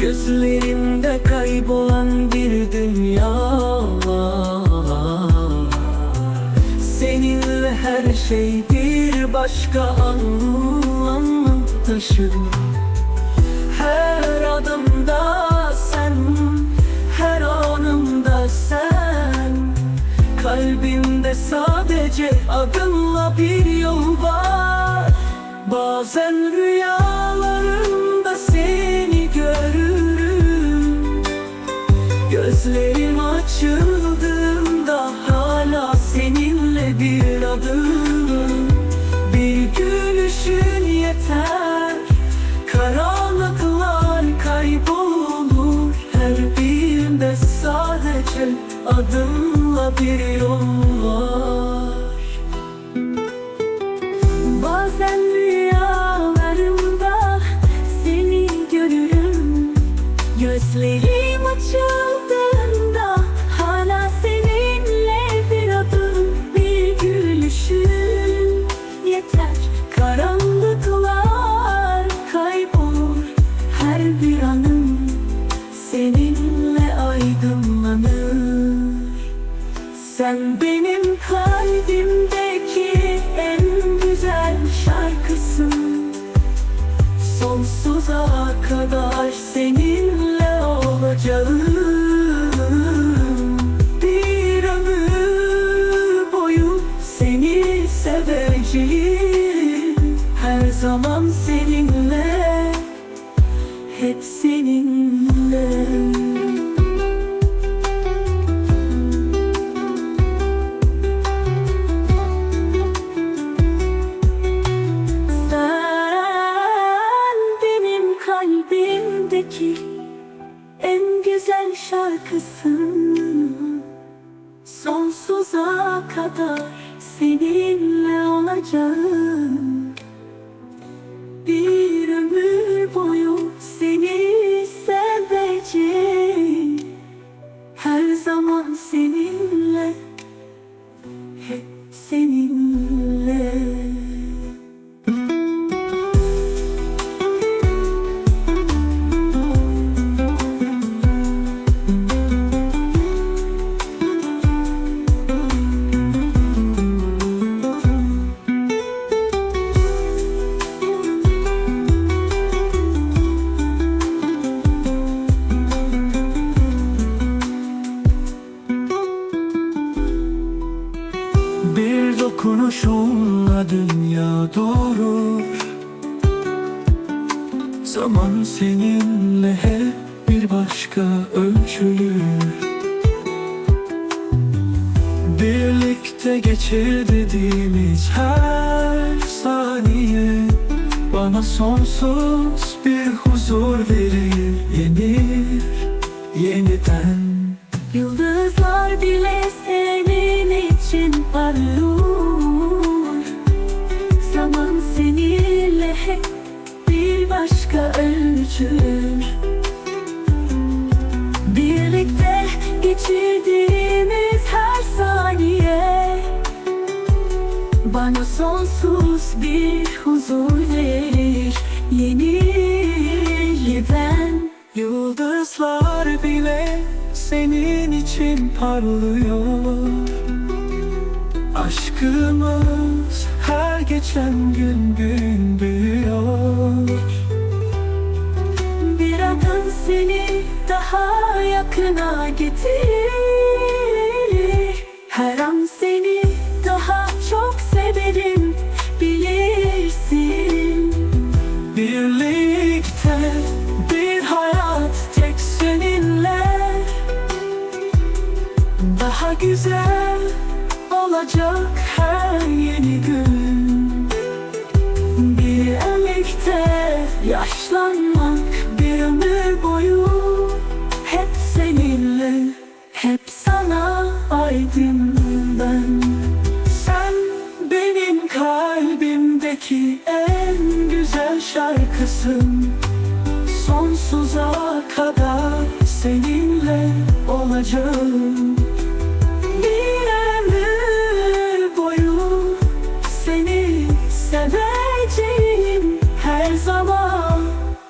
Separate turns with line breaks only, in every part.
Gözlerinde kaybolan bir dünya Seninle her şey bir başka anlam taşır? Her adımda sen, her anımda sen. Kalbimde sadece adınla bir yol var. Bazen rüyalarımda Gözlerim açıldığında hala seninle bir adım. Bir gülüşün yeter. Karanlıklar kaybolur. Her birinde sadece adımla bir yol var.
Bazen rüyalarımda seni görürüm. Gözlerim açıldığında olacağım şarkısın Sonsuza kadar seninle olacağım
dokunuşunla dünya durur Zaman seninle hep bir başka ölçülür. Birlikte geçir dediğimiz her saniye Bana sonsuz bir huzur verir. Yenir yeniden.
Yıldızlar bile ölçülür Birlikte geçirdiğimiz her saniye. Bana sonsuz bir huzur verir Yeni yeniden
Yıldızlar bile senin için parlıyor. Aşkımız her geçen gün gün büyüyor
seni daha yakına getirir. Her an seni daha çok severim bilirsin.
Birlikte bir hayat tek seninle. Daha güzel olacak her yeni gün olmasın Sonsuza kadar seninle olacağım. Bir ömür boyu seni seveceğim? Her zaman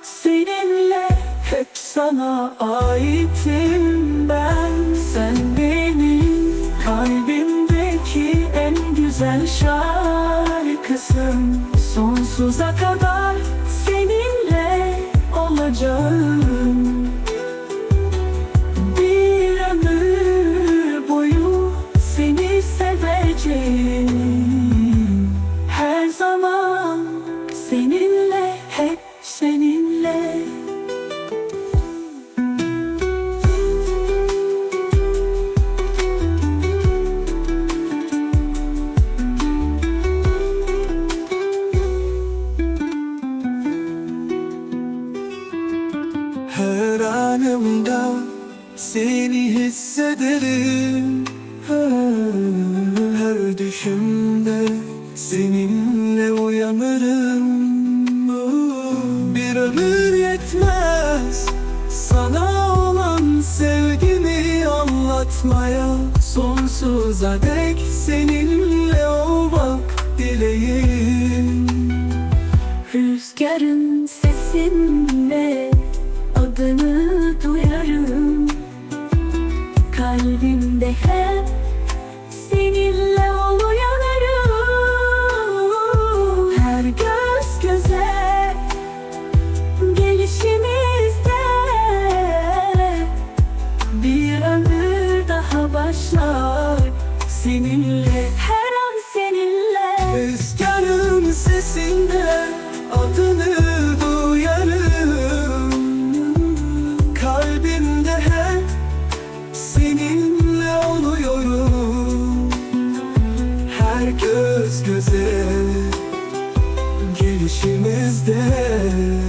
seninle hep sana aitim ben. Sen benim kalbimdeki en güzel şarkısın. Sonsuza kadar Georgia. isterim Her düşümde seninle uyanırım. Bir ömür yetmez sana olan sevgimi anlatmaya. Sonsuza dek seninle olmak dileğim.
Rüzgarın sesinde
say hello. içimizde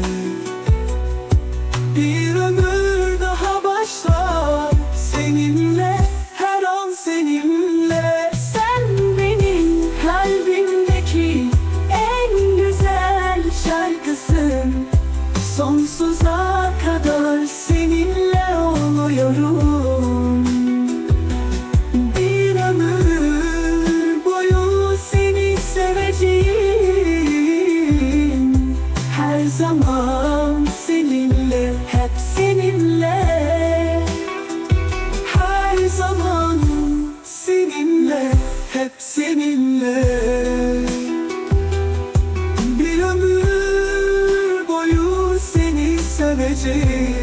zaman seninle hep seninle. Her zaman seninle hep seninle. Bir ömür boyu seni seveceğim.